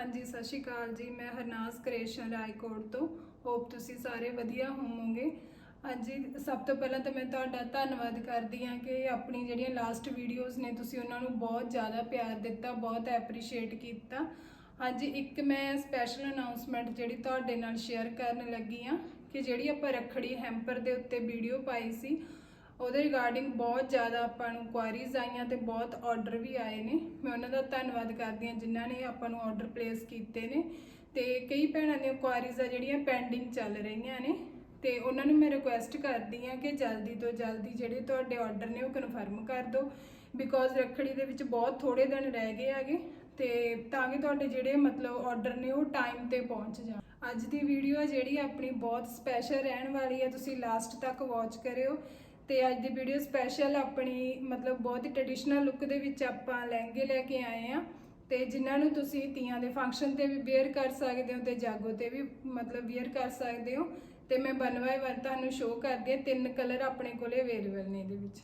ਹਾਂਜੀ, ਸਤਿ ਸ਼੍ਰੀ ਅਕਾਲ ਜੀ। ਮੈਂ ਹਰਨਾਸ ਕ੍ਰੇਸ਼ਨ ਰਾਏਕੋਟ ਤੋਂ। ਹੋਪ ਤੁਸੀਂ ਸਾਰੇ ਵਧੀਆ ਹੋਵੋਗੇ। ਹਾਂਜੀ, ਸਭ ਤੋਂ ਪਹਿਲਾਂ ਤਾਂ ਮੈਂ ਤੁਹਾਡਾ ਧੰਨਵਾਦ ਕਰਦੀ ਹਾਂ ਕਿ ਆਪਣੀ ਜਿਹੜੀਆਂ ਲਾਸਟ ਵੀਡੀਓਜ਼ ਨੇ, ਤੁਸੀਂ ਉਹਨਾਂ ਨੂੰ ਬਹੁਤ ਜ਼ਿਆਦਾ ਪਿਆਰ ਦਿੱਤਾ, ਬਹੁਤ ਐਪਰੀਸ਼ੀਏਟ ਕੀਤਾ। ਹਾਂਜੀ, ਇੱਕ ਮੈਂ ਸਪੈਸ਼ਲ ਅਨਾਉਂਸਮੈਂਟ ਜਿਹੜੀ ਤੁਹਾਡੇ ਨਾਲ ਸ਼ੇਅਰ ਕਰਨ ਲੱਗੀ ਹਾਂ ਕਿ ਜਿਹੜੀ ਆਪਾਂ ਰੱਖੜੀ ਹੈਂਪਰ ਦੇ ਉੱਤੇ ਵੀਡੀਓ ਪਾਈ ਸੀ ਉਹਦੇ ਰਿਗਾਰਡਿੰਗ ਬਹੁਤ ਜ਼ਿਆਦਾ ਆਪਾਂ ਨੂੰ ਕੁਆਰੀਜ਼ ਆਈਆਂ ਤੇ ਬਹੁਤ ਆਰਡਰ ਵੀ ਆਏ ਨੇ। ਮੈਂ ਉਹਨਾਂ ਦਾ ਧੰਨਵਾਦ ਕਰਦੀ ਹਾਂ ਜਿਨ੍ਹਾਂ ਨੇ ਆਪਾਂ ਨੂੰ ਆਰਡਰ ਪਲੇਸ ਕੀਤੇ ਨੇ। ਤੇ ਕਈ ਭੈਣਾਂ ਦੀਆਂ ਕੁਆਰੀਜ਼ ਆ ਜਿਹੜੀਆਂ ਪੈਂਡਿੰਗ ਚੱਲ ਰਹੀਆਂ ਨੇ। ਤੇ ਉਹਨਾਂ ਨੂੰ ਮੈਂ ਰਿਕੁਐਸਟ ਕਰਦੀ ਹਾਂ ਕਿ ਜਲਦੀ ਤੋਂ ਜਲਦੀ ਜਿਹੜੇ ਤੁਹਾਡੇ ਆਰਡਰ ਨੇ ਉਹ ਕਨਫਰਮ ਕਰ ਦਿਓ। ਬਿਕੋਜ਼ ਰੱਖੜੀ ਦੇ ਵਿੱਚ ਬਹੁਤ ਥੋੜੇ ਦਿਨ ਰਹਿ ਗਏ ਹੈਗੇ। ਤੇ ਤਾਂ ਕਿ ਤੁਹਾਡੇ ਜਿਹੜੇ ਮਤਲਬ ਆਰਡਰ ਨੇ ਉਹ ਟਾਈਮ ਤੇ ਪਹੁੰਚ ਜਾਣ। ਅੱਜ ਦੀ ਵੀਡੀਓ ਜਿਹੜੀ ਆਪਣੀ ਬਹੁਤ ਸਪੈਸ਼ਲ ਰਹਿਣ ਵਾਲੀ ਹੈ ਤੁਸੀਂ ਲਾਸਟ ਤੱਕ ਵਾਚ ਕਰਿਓ। ਤੇ ਅੱਜ ਦੀ ਵੀਡੀਓ ਸਪੈਸ਼ਲ ਆਪਣੀ, ਮਤਲਬ ਬਹੁਤ ਹੀ ਟ੍ਰੈਡੀਸ਼ਨਲ ਲੁੱਕ ਦੇ ਵਿੱਚ ਆਪਾਂ ਲਹਿੰਗੇ ਲੈ ਕੇ ਆਏ ਆ ਤੇ ਜਿਨ੍ਹਾਂ ਨੂੰ ਤੁਸੀਂ ਤੀਆਂ ਦੇ ਫੰਕਸ਼ਨ ਤੇ ਵੀ ਵੇਅਰ ਕਰ ਸਕਦੇ ਹੋ ਤੇ ਜਾਗੋ ਤੇ ਵੀ, ਮਤਲਬ ਵੇਅਰ ਕਰ ਸਕਦੇ ਹੋ। ਤੇ ਮੈਂ ਵਨ ਬਾਏ ਵਨ ਤੁਹਾਨੂੰ ਸ਼ੋਅ ਕਰਦੀ ਹਾਂ, ਤਿੰਨ ਕਲਰ ਆਪਣੇ ਕੋਲੇ ਅਵੇਲੇਬਲ ਨੇ ਇਹਦੇ ਵਿੱਚ।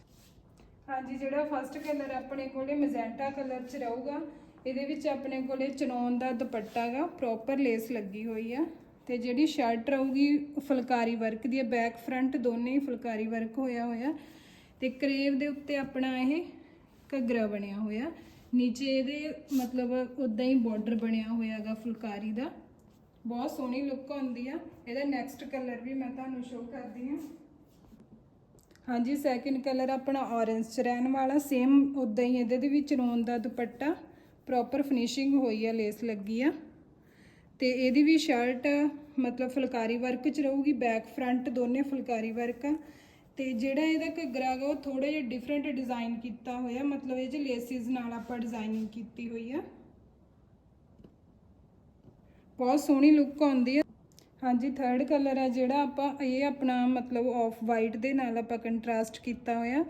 ਹਾਂਜੀ, ਜਿਹੜਾ ਫਸਟ ਕਲਰ ਆਪਣੇ ਕੋਲੇ ਮੈਜੈਂਟਾ ਕਲਰ ਚ ਰਹੂਗਾ, ਇਹਦੇ ਵਿੱਚ ਆਪਣੇ ਕੋਲੇ ਚਨੌਨ ਦਾ ਦੁਪੱਟਾ ਗਾ ਪ੍ਰੋਪਰ ਲੇਸ ਲੱਗੀ ਹੋਈ ਆ। ਤੇ ਜਿਹੜੀ ਸ਼ਰਟ ਰਹੂਗੀ, ਫੁਲਕਾਰੀ ਵਰਕ ਦੀ ਹੈ। ਬੈਕ ਫਰੰਟ ਦੋਨੇ ਹੀ ਫੁਲਕਾਰੀ ਵਰਕ ਹੋਇਆ ਹੋਇਆ। ਤੇ ਕਰੇਵ ਦੇ ਉੱਤੇ ਆਪਣਾ ਇਹ ਘੱਗਰਾ ਬਣਿਆ ਹੋਇਆ। ਨੀਚੇ ਇਹਦੇ ਮਤਲਬ ਉਦਾਂ ਹੀ ਬਾਰਡਰ ਬਣਿਆ ਹੋਇਆਗਾ ਫੁਲਕਾਰੀ ਦਾ। ਬਹੁਤ ਸੋਹਣੀ ਲੁੱਕ ਆਉਂਦੀ ਆ। ਇਹਦਾ ਨੈਕਸਟ ਕਲਰ ਵੀ ਮੈਂ ਤੁਹਾਨੂੰ ਸ਼ੋਅ ਕਰਦੀ ਹਾਂ ਹਾਂਜੀ ਸੈਕਿੰਡ ਕਲਰ ਆਪਣਾ orange ਚ ਰਹਿਣ ਵਾਲਾ। ਸੇਮ ਉਦਾਂ ਹੀ ਇਹਦੇ ਦੇ ਵਿੱਚ ਰੋਨ ਦਾ ਦੁਪੱਟਾ। ਪ੍ਰੋਪਰ ਫਿਨਿਸ਼ਿੰਗ ਹੋਈ ਆ ਲੇਸ ਲੱਗੀ ਆ। ਤੇ ਇਹਦੀ ਵੀ ਸ਼ਰਟ ਮਤਲਬ ਫੁਲਕਾਰੀ ਵਰਕ ਚ ਰਹੂਗੀ ਬੈਕ ਫਰੰਟ ਦੋਨੇ ਫੁਲਕਾਰੀ ਵਰਕ ਆ। ਤੇ ਜਿਹੜਾ ਇਹਦਾ ਘੱਗਰਾ ਗਾ ਉਹ ਥੋੜੇ ਜਿਹਾ ਡਿਫਰੈਂਟ ਡਿਜ਼ਾਈਨ ਕੀਤਾ ਹੋਇਆ, ਮਤਲਬ ਇਹ ਚ ਲੇਸਿਸ ਨਾਲ ਆਪਾਂ ਡਿਜ਼ਾਈਨਿੰਗ ਕੀਤੀ ਹੋਈ ਆ। ਬਹੁਤ ਸੋਹਣੀ ਲੁੱਕ ਆਉਂਦੀ ਹੈ ਹਾਂਜੀ ਥਰਡ ਕਲਰ ਆ ਜਿਹੜਾ ਆਪਾਂ, ਇਹ ਆਪਣਾ ਮਤਲਬ ਆਫ ਵਾਈਟ ਦੇ ਨਾਲ ਆਪਾਂ ਕੰਟਰਾਸਟ ਕੀਤਾ ਹੋਇਆ।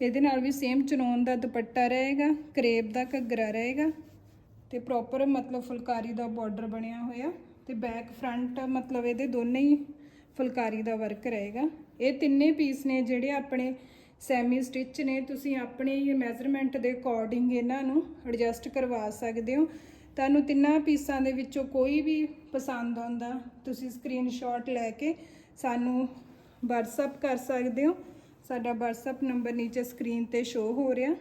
ਇਹਦੇ ਨਾਲ ਵੀ ਸੇਮ ਚਨੌਨ ਦਾ ਦੁਪੱਟਾ ਰਹੇਗਾ ਕਰੇਪ ਦਾ ਘੱਗਰਾ ਰਹੇਗਾ। ਤੇ ਪ੍ਰੋਪਰ ਮਤਲਬ ਫੁਲਕਾਰੀ ਦਾ ਬਾਰਡਰ ਬਣਿਆ ਹੋਇਆ ਤੇ ਬੈਕ ਫਰੰਟ ਮਤਲਬ ਇਹਦੇ ਦੋਨੇ ਹੀ ਫੁਲਕਾਰੀ ਦਾ ਵਰਕ ਰਹੇਗਾ। ਇਹ ਤਿੰਨੇ ਪੀਸ ਨੇ ਜਿਹੜੇ ਆਪਣੇ ਸੈਮੀ ਸਟਿਚ ਨੇ, ਤੁਸੀਂ ਆਪਣੇ ਹੀ ਮੈਜ਼ਰਮੈਂਟ ਦੇ ਅਕੋਰਡਿੰਗ ਇਹਨਾਂ ਨੂੰ ਐਡਜਸਟ ਕਰਵਾ ਸਕਦੇ ਹੋ। ਤੁਹਾਨੂੰ ਤਿੰਨਾਂ ਪੀਸਾਂ ਦੇ ਵਿੱਚੋਂ ਕੋਈ ਵੀ ਪਸੰਦ ਆਉਂਦਾ, ਤੁਸੀਂ ਸਕਰੀਨਸ਼ਾਟ ਲੈ ਕੇ ਸਾਨੂੰ WhatsApp ਕਰ ਸਕਦੇ ਹੋ। ਸਾਡਾ WhatsApp ਨੰਬਰ ਨੀਚੇ ਸਕਰੀਨ ਤੇ ਸ਼ੋ ਹੋ ਰਿਹਾ।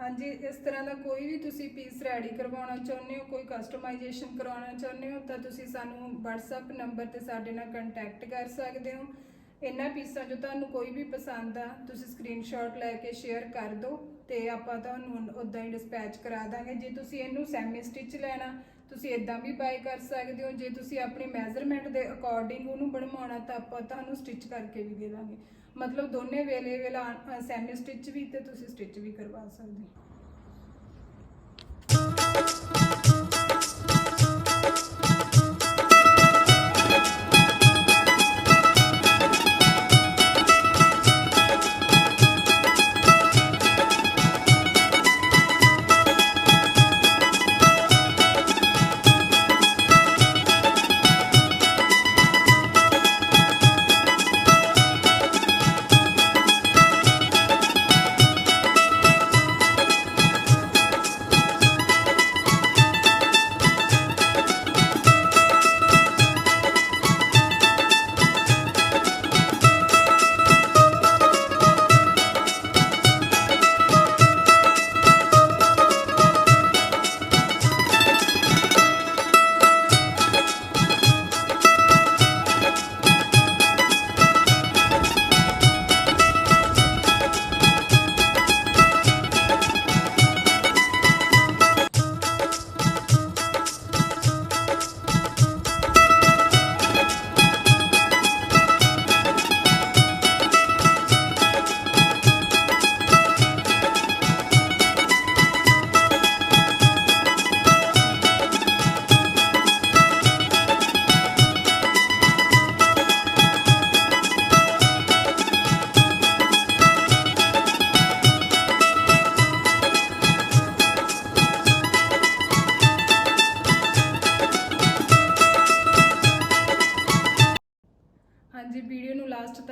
ਹਾਂਜੀ, ਇਸ ਤਰ੍ਹਾਂ ਦਾ ਕੋਈ ਵੀ ਤੁਸੀਂ ਪੀਸ ਰੈਡੀ ਕਰਵਾਉਣਾ ਚਾਹੁੰਦੇ ਹੋ, ਕੋਈ ਕਸਟਮਾਈਜੇਸ਼ਨ ਕਰਵਾਉਣਾ ਚਾਹੁੰਦੇ ਹੋ, ਤਾਂ ਤੁਸੀਂ ਸਾਨੂੰ WhatsApp ਨੰਬਰ ਤੇ ਸਾਡੇ ਨਾਲ ਕੰਟੈਕਟ ਕਰ ਸਕਦੇ ਹੋ। ਇਹਨਾਂ ਪੀਸਾਂ ਜੋ ਤੁਹਾਨੂੰ ਕੋਈ ਵੀ ਪਸੰਦ ਆ, ਤੁਸੀਂ ਸਕਰੀਨਸ਼ਾਟ ਲੈ ਕੇ ਸ਼ੇਅਰ ਕਰ ਦਿਓ ਤੇ ਆਪਾਂ ਤੁਹਾਨੂੰ ਉਦਾਂ ਹੀ ਡਿਸਪੈਚ ਕਰਾ ਦਾਂਗੇ। ਜੇ ਤੁਸੀਂ ਇਹਨੂੰ ਸੈਮੀ ਸਟਿਚ ਲੈਣਾ, ਤੁਸੀਂ ਇਦਾਂ ਵੀ ਬਾਈ ਕਰ ਸਕਦੇ ਹੋ। ਜੇ ਤੁਸੀਂ ਆਪਣੀ ਮੈਜ਼ਰਮੈਂਟ ਦੇ ਅਕੋਰਡਿੰਗ ਉਹਨੂੰ ਬਣਵਾਉਣਾ, ਤਾਂ ਆਪਾਂ ਤੁਹਾਨੂੰ ਸਟਿਚ ਕਰਕੇ ਵੀ ਦੇ ਦਾਂਗੇ। ਮਤਲਬ ਦੋਨੇ ਵੇਲੇ ਵੇਲਾ ਸੈਮੀ ਸਟਿਚ ਵੀ ਤੇ ਤੁਸੀਂ ਸਟਿਚ ਵੀ ਕਰਵਾ ਸਕਦੇ ਹੋ।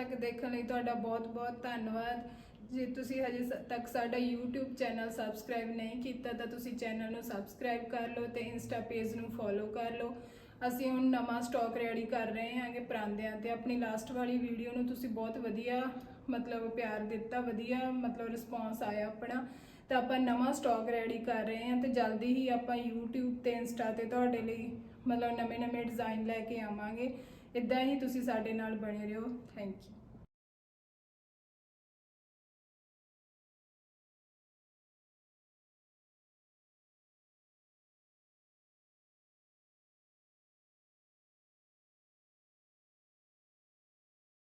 ਤੱਕ ਦੇਖਣ ਲਈ ਤੁਹਾਡਾ ਬਹੁਤ-ਬਹੁਤ ਧੰਨਵਾਦ। ਜੇ ਤੁਸੀਂ ਹਜੇ ਤੱਕ ਸਾਡਾ YouTube ਚੈਨਲ ਸਬਸਕ੍ਰਾਈਬ ਨਹੀਂ ਕੀਤਾ, ਤਾਂ ਤੁਸੀਂ ਚੈਨਲ ਨੂੰ ਸਬਸਕ੍ਰਾਈਬ ਕਰ ਲਓ ਤੇ ਇੰਸਟਾ ਪੇਜ ਨੂੰ ਫੋਲੋ ਕਰ ਲਓ। ਅਸੀਂ ਹੁਣ ਨਵਾਂ ਸਟਾਕ ਰੈਡੀ ਕਰ ਰਹੇ ਹਾਂਗੇ ਪਰਾਂਦਿਆਂ ਤੇ। ਆਪਣੀ ਲਾਸਟ ਵਾਲੀ ਵੀਡੀਓ ਨੂੰ ਤੁਸੀਂ ਬਹੁਤ ਵਧੀਆ, ਮਤਲਬ ਪਿਆਰ ਦਿੱਤਾ, ਵਧੀਆ ਮਤਲਬ ਰਿਸਪਾਂਸ ਆਇਆ ਆਪਣਾ। ਤਾਂ ਆਪਾਂ ਨਵਾਂ ਸਟਾਕ ਰੈਡੀ ਕਰ ਰਹੇ ਹਾਂ ਤੇ ਜਲਦੀ ਹੀ ਆਪਾਂ YouTube ਤੇ ਇੰਸਟਾ ਤੇ ਤੁਹਾਡੇ ਲਈ ਮਤਲਬ ਨਵੇਂ-ਨਵੇਂ ਡਿਜ਼ਾਈਨ ਲੈ ਕੇ ਆਵਾਂਗੇ। ਇਦਾਂ ਹੀ ਤੁਸੀਂ ਸਾਡੇ ਨਾਲ ਬਣੇ ਰਹੋ। Thank you